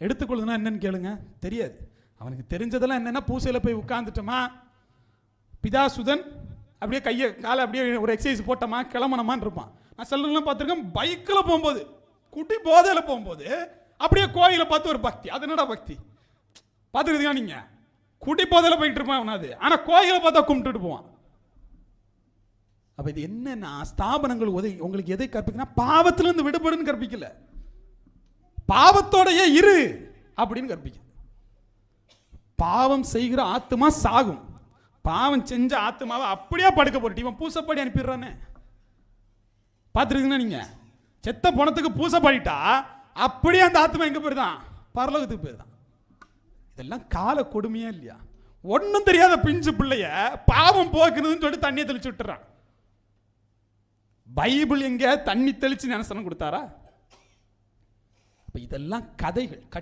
எடுத்துக்கொள்ளுதுன்னா என்னன்னு கேளுங்க. தெரியாது. அவனுக்கு தெரிஞ்சதெல்லாம் என்னென்னா பூசையில் போய் உட்காந்துட்டோமா பிதாசுதன் அப்படியே கையை காலை அப்படியே ஒரு எக்ஸசைஸ் போட்டோமா? கிளம்பணுமான்னு இருப்பான். நான் செல்லலாம் பார்த்துருக்கேன் பைக்கில் போகும்போது குட்டி போதையில் போகும்போது அப்படியே கோயிலை பார்த்து ஒரு பக்தி. அது என்னடா பக்தி? பார்த்துருக்கீங்க நீங்கள் குட்டி போதையில் போயிட்டு இருப்பான் அவனாது ஆனால் கோயிலை பார்த்தா கும்பிட்டுட்டு போவான். அப்போ இது என்னென்னா ஸ்தாபனங்கள் உதவி உங்களுக்கு எதை கற்பிக்குன்னா பாவத்திலேருந்து விடுபடுன்னு கற்பிக்கல. பாவத்தோடையே இரு அப்படின்னு கற்பிக்கும் பாவம் செய்கிற ஆத்மா சாகும். பாவம் செஞ்ச ஆத்மாவை அப்படியே படுக்க போட்டு இவன் பூசப்படி அனுப்பிடுறானே. பார்த்துருக்கீங்கன்னா நீங்கள் செத்த பணத்துக்கு பூசப்படிட்டா அப்படியே அந்த ஆத்மா எங்கே போயிருதான் பரலோகத்துக்கு போயிருதான் இதெல்லாம் கால கொடுமையா இல்லையா? ஒன்றும் தெரியாத பிஞ்சு பிள்ளைய பாவம் போக்குறதுன்னு சொல்லிட்டு தண்ணியை தெளிச்சு விட்டுறான். பைபிள் எங்கே தண்ணி தெளிச்சு ஞானசனம் கொடுத்தாரா? இதெல்லாம் கதைகள்